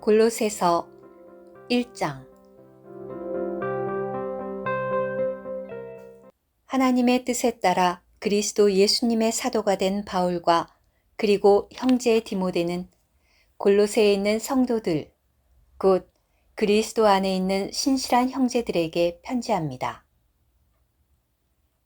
골로새서 1장 하나님의 뜻에 따라 그리스도 예수님의 사도가 된 바울과 그리고 형제 디모데는 골로새에 있는 성도들, 곧 그리스도 안에 있는 신실한 형제들에게 편지합니다.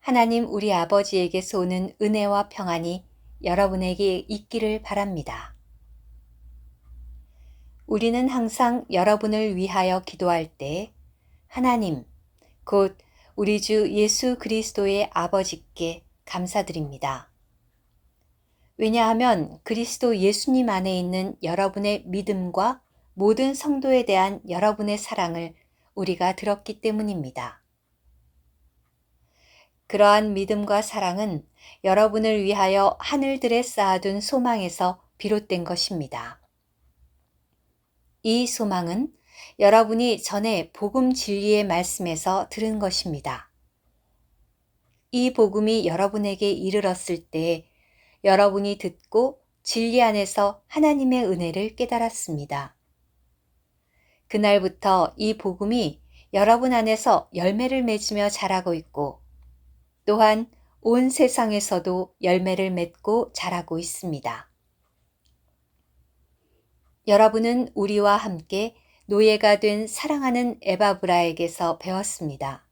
하나님 우리 아버지에게서 오는 은혜와 평안이 여러분에게 있기를 바랍니다. 우리는 항상 여러분을 위하여 기도할 때 하나님, 곧 우리 주 예수 그리스도의 아버지께 감사드립니다. 왜냐하면 그리스도 예수님 안에 있는 여러분의 믿음과 모든 성도에 대한 여러분의 사랑을 우리가 들었기 때문입니다. 그러한 믿음과 사랑은 여러분을 위하여 하늘들에 쌓아둔 소망에서 비롯된 것입니다. 이 소망은 여러분이 전에 복음 진리의 말씀에서 들은 것입니다. 이 복음이 여러분에게 이르렀을 때 여러분이 듣고 진리 안에서 하나님의 은혜를 깨달았습니다. 그날부터 이 복음이 여러분 안에서 열매를 맺으며 자라고 있고 또한 온 세상에서도 열매를 맺고 자라고 있습니다. 여러분은 우리와 함께 노예가 된 사랑하는 에바브라에게서 배웠습니다.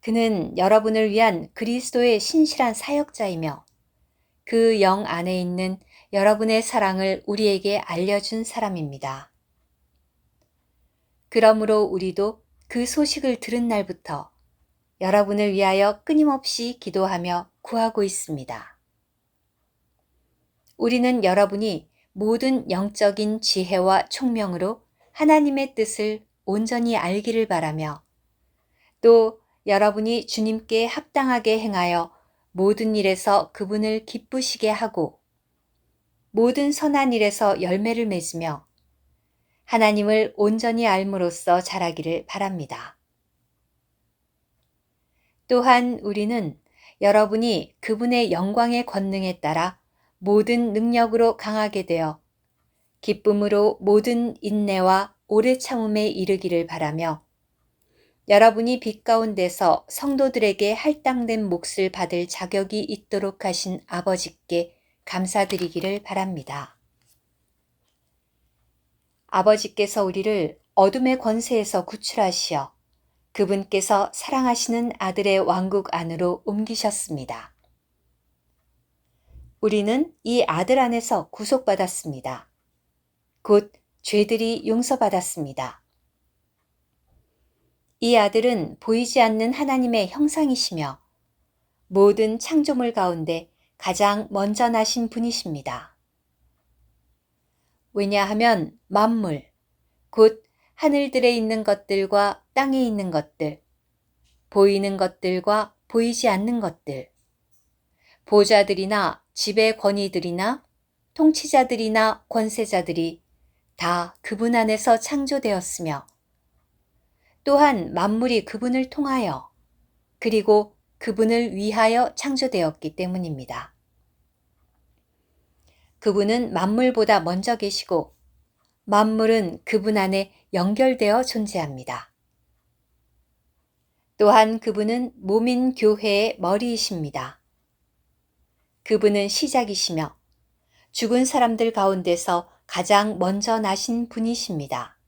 그는 여러분을 위한 그리스도의 신실한 사역자이며 그 영 안에 있는 여러분의 사랑을 우리에게 알려준 사람입니다. 그러므로 우리도 그 소식을 들은 날부터 여러분을 위하여 끊임없이 기도하며 구하고 있습니다. 우리는 여러분이 모든 영적인 지혜와 총명으로 하나님의 뜻을 온전히 알기를 바라며 또 여러분이 주님께 합당하게 행하여 모든 일에서 그분을 기쁘시게 하고 모든 선한 일에서 열매를 맺으며 하나님을 온전히 알므로써 자라기를 바랍니다. 또한 우리는 여러분이 그분의 영광의 권능에 따라 모든 능력으로 강하게 되어 기쁨으로 모든 인내와 오래 참음에 이르기를 바라며 여러분이 빛 가운데서 성도들에게 할당된 몫을 받을 자격이 있도록 하신 아버지께 감사드리기를 바랍니다. 아버지께서 우리를 어둠의 권세에서 구출하시어 그분께서 사랑하시는 아들의 왕국 안으로 옮기셨습니다. 우리는 이 아들 안에서 구속받았습니다. 곧 죄들이 용서받았습니다. 이 아들은 보이지 않는 하나님의 형상이시며 모든 창조물 가운데 가장 먼저 나신 분이십니다. 왜냐하면 만물, 곧 하늘들에 있는 것들과 땅에 있는 것들, 보이는 것들과 보이지 않는 것들, 보좌들이나 지배 권위들이나 통치자들이나 권세자들이 다 그분 안에서 창조되었으며 또한 만물이 그분을 통하여 그리고 그분을 위하여 창조되었기 때문입니다. 그분은 만물보다 먼저 계시고 만물은 그분 안에 연결되어 존재합니다. 또한 그분은 몸인 교회의 머리이십니다. 그분은 시작이시며 죽은 사람들 가운데서 가장 먼저 나신 분이십니다.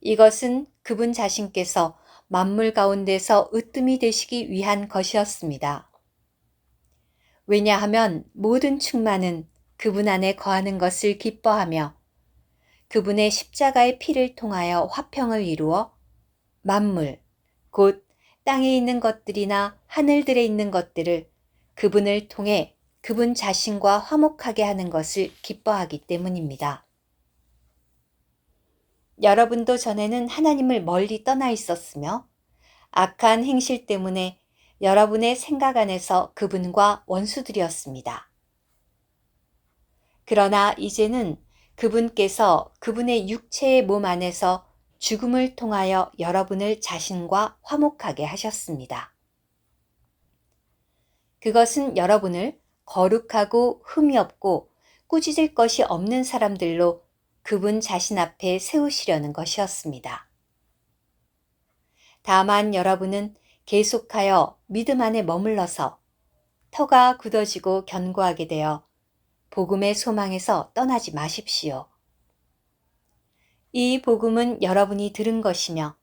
이것은 그분 자신께서 만물 가운데서 으뜸이 되시기 위한 것이었습니다. 왜냐하면 모든 충만은 그분 안에 거하는 것을 기뻐하며 그분의 십자가의 피를 통하여 화평을 이루어 만물, 곧 땅에 있는 것들이나 하늘들에 있는 것들을 그분을 통해 그분 자신과 화목하게 하는 것을 기뻐하기 때문입니다. 여러분도 전에는 하나님을 멀리 떠나 있었으며 악한 행실 때문에 여러분의 생각 안에서 그분과 원수들이었습니다. 그러나 이제는 그분께서 그분의 육체의 몸 안에서 죽음을 통하여 여러분을 자신과 화목하게 하셨습니다. 그것은 여러분을 거룩하고 흠이 없고 꾸짖을 것이 없는 사람들로 그분 자신 앞에 세우시려는 것이었습니다. 다만 여러분은 계속하여 믿음 안에 머물러서 터가 굳어지고 견고하게 되어 복음의 소망에서 떠나지 마십시오. 이 복음은 여러분이 들은 것이며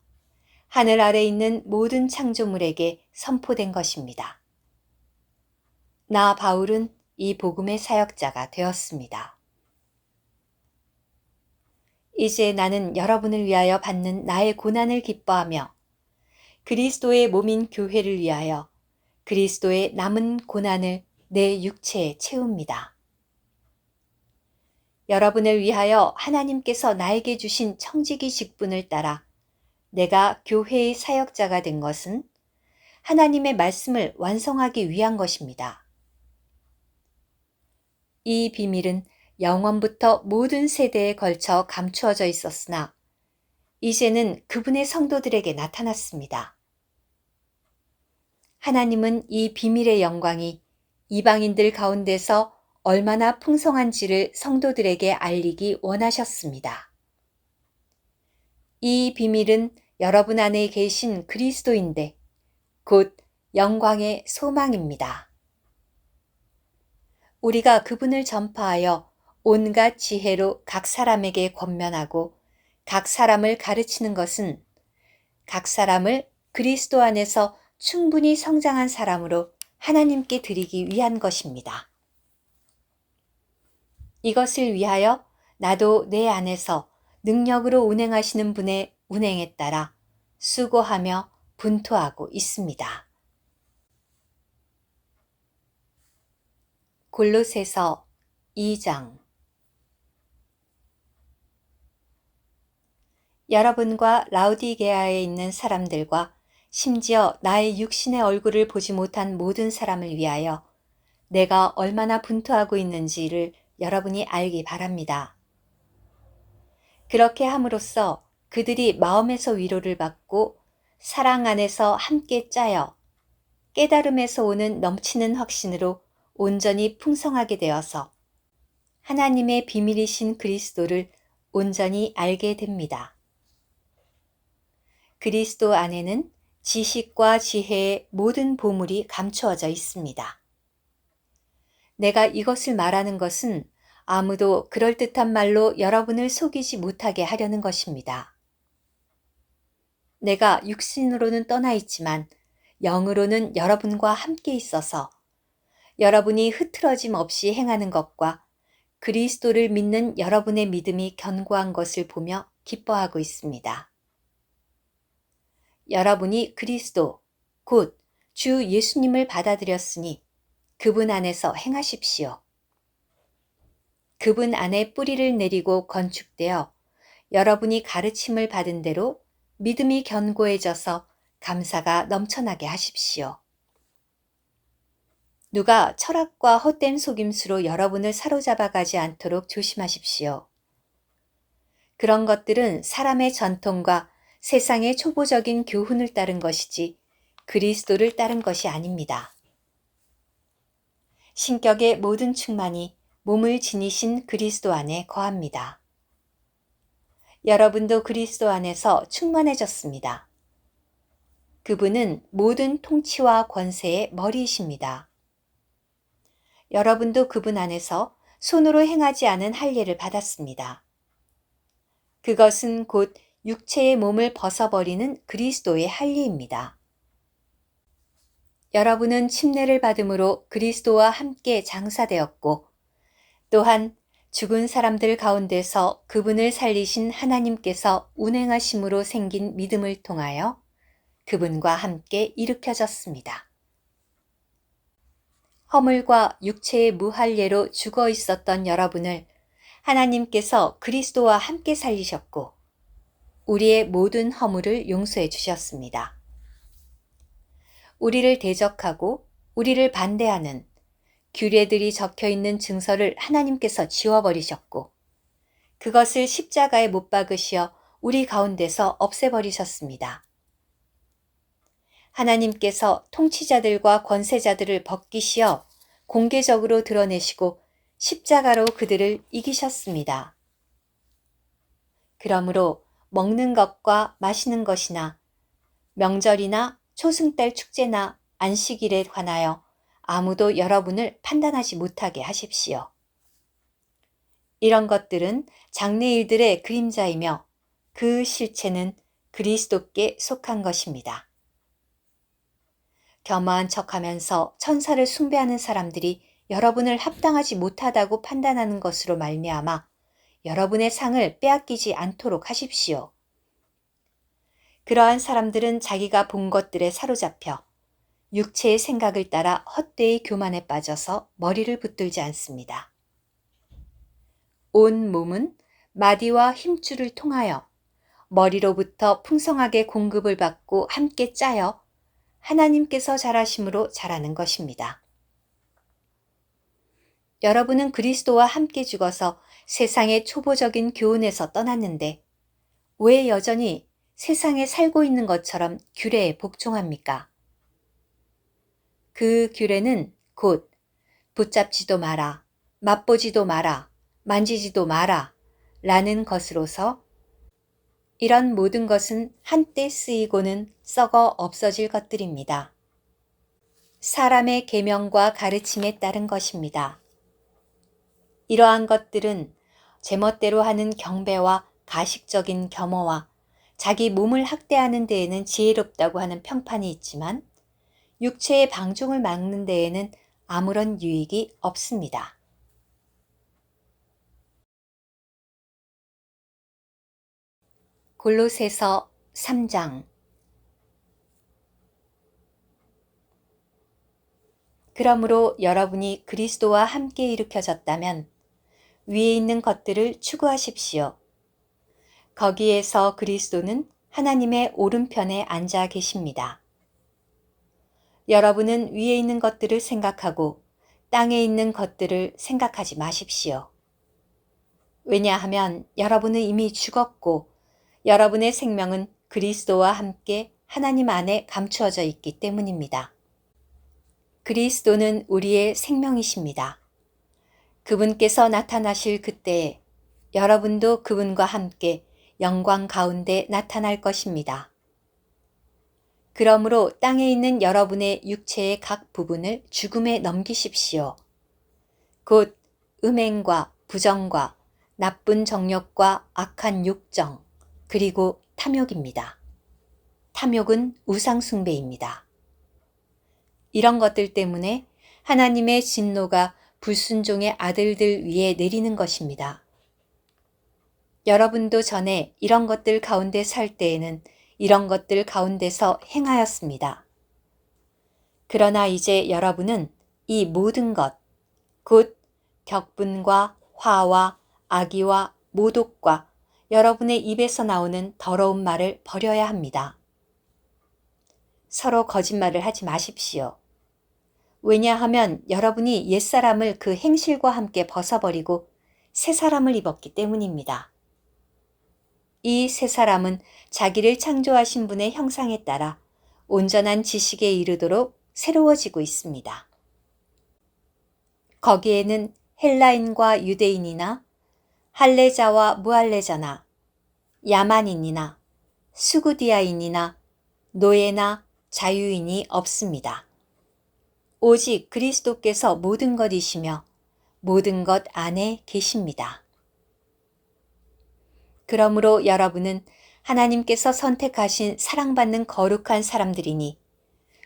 하늘 아래 있는 모든 창조물에게 선포된 것입니다. 나 바울은 이 복음의 사역자가 되었습니다. 이제 나는 여러분을 위하여 받는 나의 고난을 기뻐하며 그리스도의 몸인 교회를 위하여 그리스도의 남은 고난을 내 육체에 채웁니다. 여러분을 위하여 하나님께서 나에게 주신 청지기 직분을 따라 내가 교회의 사역자가 된 것은 하나님의 말씀을 완성하기 위한 것입니다. 이 비밀은 영원부터 모든 세대에 걸쳐 감추어져 있었으나 이제는 그분의 성도들에게 나타났습니다. 하나님은 이 비밀의 영광이 이방인들 가운데서 얼마나 풍성한지를 성도들에게 알리기 원하셨습니다. 이 비밀은 여러분 안에 계신 그리스도인데 곧 영광의 소망입니다. 우리가 그분을 전파하여 온갖 지혜로 각 사람에게 권면하고 각 사람을 가르치는 것은 각 사람을 그리스도 안에서 충분히 성장한 사람으로 하나님께 드리기 위한 것입니다. 이것을 위하여 나도 내 안에서 능력으로 운행하시는 분의 운행에 따라 수고하며 분투하고 있습니다. 골로새서 2장 여러분과 라우디게아에 있는 사람들과 심지어 나의 육신의 얼굴을 보지 못한 모든 사람을 위하여 내가 얼마나 분투하고 있는지를 여러분이 알기 바랍니다. 그렇게 함으로써 그들이 마음에서 위로를 받고 사랑 안에서 함께 짜여 깨달음에서 오는 넘치는 확신으로 온전히 풍성하게 되어서 하나님의 비밀이신 그리스도를 온전히 알게 됩니다. 그리스도 안에는 지식과 지혜의 모든 보물이 감추어져 있습니다. 내가 이것을 말하는 것은 아무도 그럴듯한 말로 여러분을 속이지 못하게 하려는 것입니다. 내가 육신으로는 떠나 있지만 영으로는 여러분과 함께 있어서 여러분이 흐트러짐 없이 행하는 것과 그리스도를 믿는 여러분의 믿음이 견고한 것을 보며 기뻐하고 있습니다. 여러분이 그리스도, 곧 주 예수님을 받아들였으니 그분 안에서 행하십시오. 그분 안에 뿌리를 내리고 건축되어 여러분이 가르침을 받은 대로 믿음이 견고해져서 감사가 넘쳐나게 하십시오. 누가 철학과 헛된 속임수로 여러분을 사로잡아 가지 않도록 조심하십시오. 그런 것들은 사람의 전통과 세상의 초보적인 교훈을 따른 것이지 그리스도를 따른 것이 아닙니다. 신격의 모든 충만이 몸을 지니신 그리스도 안에 거합니다. 여러분도 그리스도 안에서 충만해졌습니다. 그분은 모든 통치와 권세의 머리이십니다. 여러분도 그분 안에서 손으로 행하지 않은 할례를 받았습니다. 그것은 곧 육체의 몸을 벗어버리는 그리스도의 할례입니다. 여러분은 침례를 받음으로 그리스도와 함께 장사되었고 또한 죽은 사람들 가운데서 그분을 살리신 하나님께서 운행하심으로 생긴 믿음을 통하여 그분과 함께 일으켜졌습니다. 허물과 육체의 무할례로 죽어 있었던 여러분을 하나님께서 그리스도와 함께 살리셨고 우리의 모든 허물을 용서해 주셨습니다. 우리를 대적하고 우리를 반대하는 규례들이 적혀 있는 증서를 하나님께서 지워버리셨고 그것을 십자가에 못 박으시어 우리 가운데서 없애버리셨습니다. 하나님께서 통치자들과 권세자들을 벗기시어 공개적으로 드러내시고 십자가로 그들을 이기셨습니다. 그러므로 먹는 것과 마시는 것이나 명절이나 초승달 축제나 안식일에 관하여 아무도 여러분을 판단하지 못하게 하십시오. 이런 것들은 장래일들의 그림자이며 그 실체는 그리스도께 속한 것입니다. 겸허한 척하면서 천사를 숭배하는 사람들이 여러분을 합당하지 못하다고 판단하는 것으로 말미암아 여러분의 상을 빼앗기지 않도록 하십시오. 그러한 사람들은 자기가 본 것들에 사로잡혀 육체의 생각을 따라 헛되이 교만에 빠져서 머리를 붙들지 않습니다. 온 몸은 마디와 힘줄을 통하여 머리로부터 풍성하게 공급을 받고 함께 짜여 하나님께서 잘하심으로 자라는 것입니다. 여러분은 그리스도와 함께 죽어서 세상의 초보적인 교훈에서 떠났는데 왜 여전히 세상에 살고 있는 것처럼 규례에 복종합니까? 그 규례는 곧 붙잡지도 마라, 맛보지도 마라, 만지지도 마라 라는 것으로서 이런 모든 것은 한때 쓰이고는 썩어 없어질 것들입니다. 사람의 계명과 가르침에 따른 것입니다. 이러한 것들은 제멋대로 하는 경배와 가식적인 겸허와 자기 몸을 학대하는 데에는 지혜롭다고 하는 평판이 있지만 육체의 방종을 막는 데에는 아무런 유익이 없습니다. 골로새서 3장 그러므로 여러분이 그리스도와 함께 일으켜졌다면 위에 있는 것들을 추구하십시오. 거기에서 그리스도는 하나님의 오른편에 앉아 계십니다. 여러분은 위에 있는 것들을 생각하고 땅에 있는 것들을 생각하지 마십시오. 왜냐하면 여러분은 이미 죽었고 여러분의 생명은 그리스도와 함께 하나님 안에 감추어져 있기 때문입니다. 그리스도는 우리의 생명이십니다. 그분께서 나타나실 그때에 여러분도 그분과 함께 영광 가운데 나타날 것입니다. 그러므로 땅에 있는 여러분의 육체의 각 부분을 죽음에 넘기십시오. 곧 음행과 부정과 나쁜 정욕과 악한 욕정, 그리고 탐욕입니다. 탐욕은 우상숭배입니다. 이런 것들 때문에 하나님의 진노가 불순종의 아들들 위에 내리는 것입니다. 여러분도 전에 이런 것들 가운데 살 때에는 이런 것들 가운데서 행하였습니다. 그러나 이제 여러분은 이 모든 것, 곧 격분과 화와 악의와 모독과 여러분의 입에서 나오는 더러운 말을 버려야 합니다. 서로 거짓말을 하지 마십시오. 왜냐하면 여러분이 옛사람을 그 행실과 함께 벗어버리고 새 사람을 입었기 때문입니다. 이 새 사람은 자기를 창조하신 분의 형상에 따라 온전한 지식에 이르도록 새로워지고 있습니다. 거기에는 헬라인과 유대인이나 할레자와 무할레자나 야만인이나 수구디아인이나 노예나 자유인이 없습니다. 오직 그리스도께서 모든 것이시며 모든 것 안에 계십니다. 그러므로 여러분은 하나님께서 선택하신 사랑받는 거룩한 사람들이니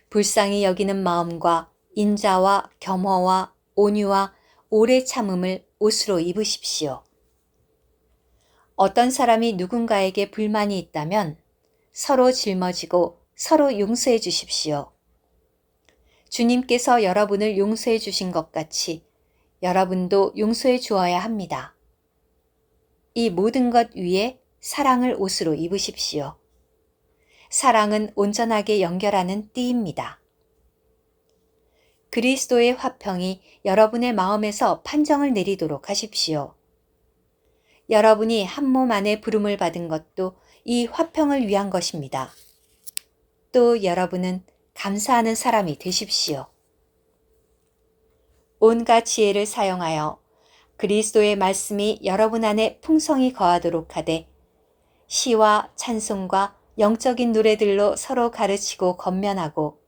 불쌍히 여기는 마음과 인자와 겸허와 온유와 오래 참음을 옷으로 입으십시오. 어떤 사람이 누군가에게 불만이 있다면 서로 짊어지고 서로 용서해 주십시오. 주님께서 여러분을 용서해 주신 것 같이 여러분도 용서해 주어야 합니다. 이 모든 것 위에 사랑을 옷으로 입으십시오. 사랑은 온전하게 연결하는 띠입니다. 그리스도의 화평이 여러분의 마음에서 판정을 내리도록 하십시오. 여러분이 한 몸 안에 부름을 받은 것도 이 화평을 위한 것입니다. 또 여러분은 감사하는 사람이 되십시오. 온갖 지혜를 사용하여 그리스도의 말씀이 여러분 안에 풍성히 거하도록 하되 시와 찬송과 영적인 노래들로 서로 가르치고 건면하고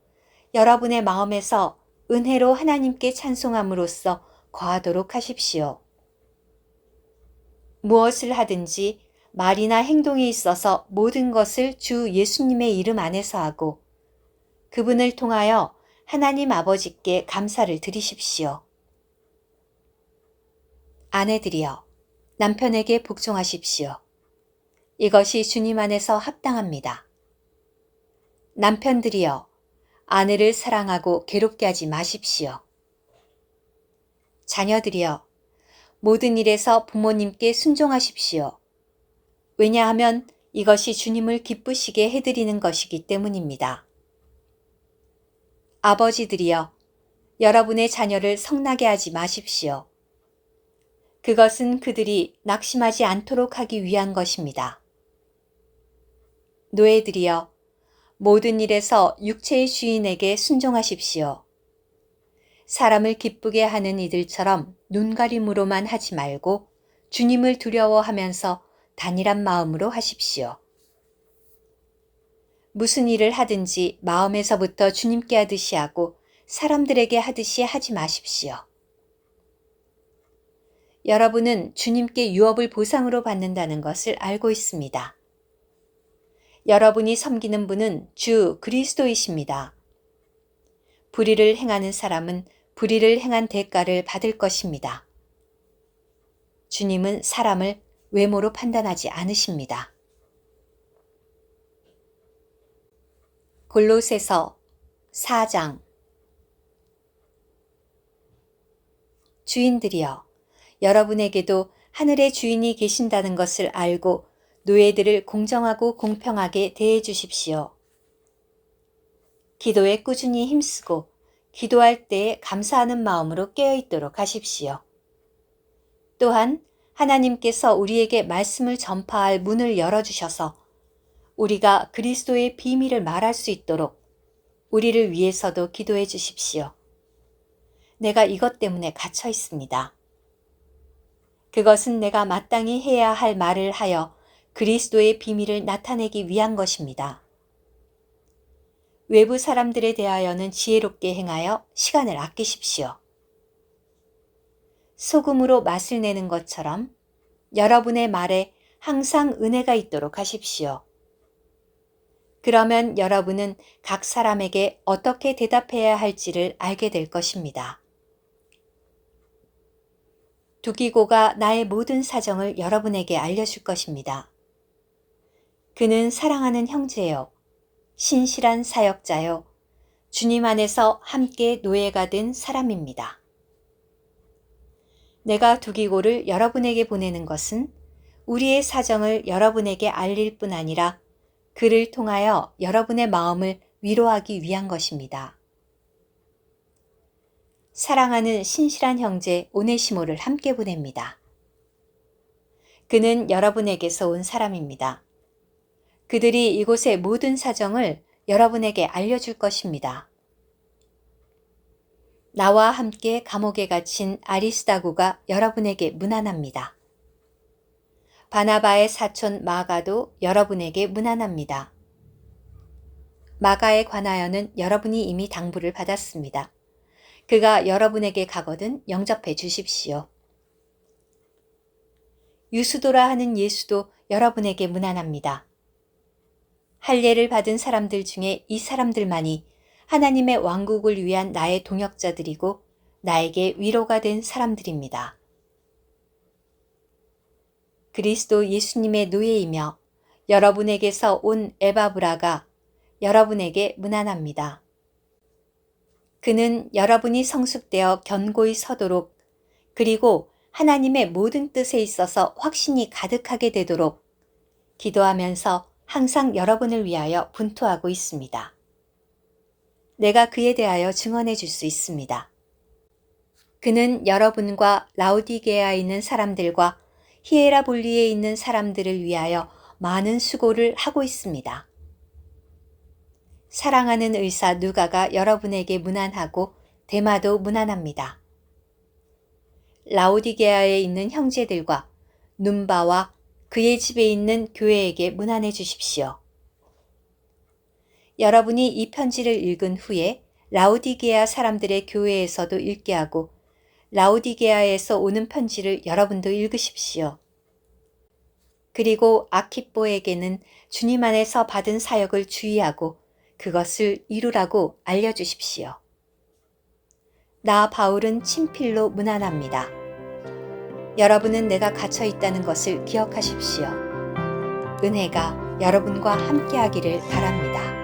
여러분의 마음에서 은혜로 하나님께 찬송함으로써 거하도록 하십시오. 무엇을 하든지 말이나 행동에 있어서 모든 것을 주 예수님의 이름 안에서 하고 그분을 통하여 하나님 아버지께 감사를 드리십시오. 아내들이여 남편에게 복종하십시오. 이것이 주님 안에서 합당합니다. 남편들이여 아내를 사랑하고 괴롭게 하지 마십시오. 자녀들이여 모든 일에서 부모님께 순종하십시오. 왜냐하면 이것이 주님을 기쁘시게 해드리는 것이기 때문입니다. 아버지들이여 여러분의 자녀를 성나게 하지 마십시오. 그것은 그들이 낙심하지 않도록 하기 위한 것입니다. 노예들이여 모든 일에서 육체의 주인에게 순종하십시오. 사람을 기쁘게 하는 이들처럼 눈가림으로만 하지 말고 주님을 두려워하면서 단일한 마음으로 하십시오. 무슨 일을 하든지 마음에서부터 주님께 하듯이 하고 사람들에게 하듯이 하지 마십시오. 여러분은 주님께 유업을 보상으로 받는다는 것을 알고 있습니다. 여러분이 섬기는 분은 주 그리스도이십니다. 불의를 행하는 사람은 불의를 행한 대가를 받을 것입니다. 주님은 사람을 외모로 판단하지 않으십니다. 골로새서 4장 주인들이여 여러분에게도 하늘의 주인이 계신다는 것을 알고 노예들을 공정하고 공평하게 대해 주십시오. 기도에 꾸준히 힘쓰고 기도할 때에 감사하는 마음으로 깨어 있도록 하십시오. 또한 하나님께서 우리에게 말씀을 전파할 문을 열어주셔서 우리가 그리스도의 비밀을 말할 수 있도록 우리를 위해서도 기도해 주십시오. 내가 이것 때문에 갇혀 있습니다. 그것은 내가 마땅히 해야 할 말을 하여 그리스도의 비밀을 나타내기 위한 것입니다. 외부 사람들에 대하여는 지혜롭게 행하여 시간을 아끼십시오. 소금으로 맛을 내는 것처럼 여러분의 말에 항상 은혜가 있도록 하십시오. 그러면 여러분은 각 사람에게 어떻게 대답해야 할지를 알게 될 것입니다. 두기고가 나의 모든 사정을 여러분에게 알려줄 것입니다. 그는 사랑하는 형제요. 신실한 사역자요. 주님 안에서 함께 노예가 된 사람입니다. 내가 두기고를 여러분에게 보내는 것은 우리의 사정을 여러분에게 알릴 뿐 아니라 그를 통하여 여러분의 마음을 위로하기 위한 것입니다. 사랑하는 신실한 형제 오네시모를 함께 보냅니다. 그는 여러분에게서 온 사람입니다. 그들이 이곳의 모든 사정을 여러분에게 알려줄 것입니다. 나와 함께 감옥에 갇힌 아리스다고가 여러분에게 문안합니다. 바나바의 사촌 마가도 여러분에게 문안합니다. 마가에 관하여는 여러분이 이미 당부를 받았습니다. 그가 여러분에게 가거든 영접해 주십시오. 유수도라 하는 예수도 여러분에게 문안합니다. 할례를 받은 사람들 중에 이 사람들만이 하나님의 왕국을 위한 나의 동역자들이고 나에게 위로가 된 사람들입니다. 그리스도 예수님의 노예이며 여러분에게서 온 에바브라가 여러분에게 문안합니다. 그는 여러분이 성숙되어 견고히 서도록 그리고 하나님의 모든 뜻에 있어서 확신이 가득하게 되도록 기도하면서 항상 여러분을 위하여 분투하고 있습니다. 내가 그에 대하여 증언해 줄 수 있습니다. 그는 여러분과 라우디게아에 있는 사람들과 히에라볼리에 있는 사람들을 위하여 많은 수고를 하고 있습니다. 사랑하는 의사 누가가 여러분에게 무난하고 대마도 무난합니다. 라오디게아에 있는 형제들과 눈바와 그의 집에 있는 교회에게 문안해 주십시오. 여러분이 이 편지를 읽은 후에 라오디게아 사람들의 교회에서도 읽게 하고 라오디게아에서 오는 편지를 여러분도 읽으십시오. 그리고 아키뽀에게는 주님 안에서 받은 사역을 주의하고 그것을 이루라고 알려주십시오. 나 바울은 친필로 문안합니다. 여러분은 내가 갇혀 있다는 것을 기억하십시오. 은혜가 여러분과 함께하기를 바랍니다.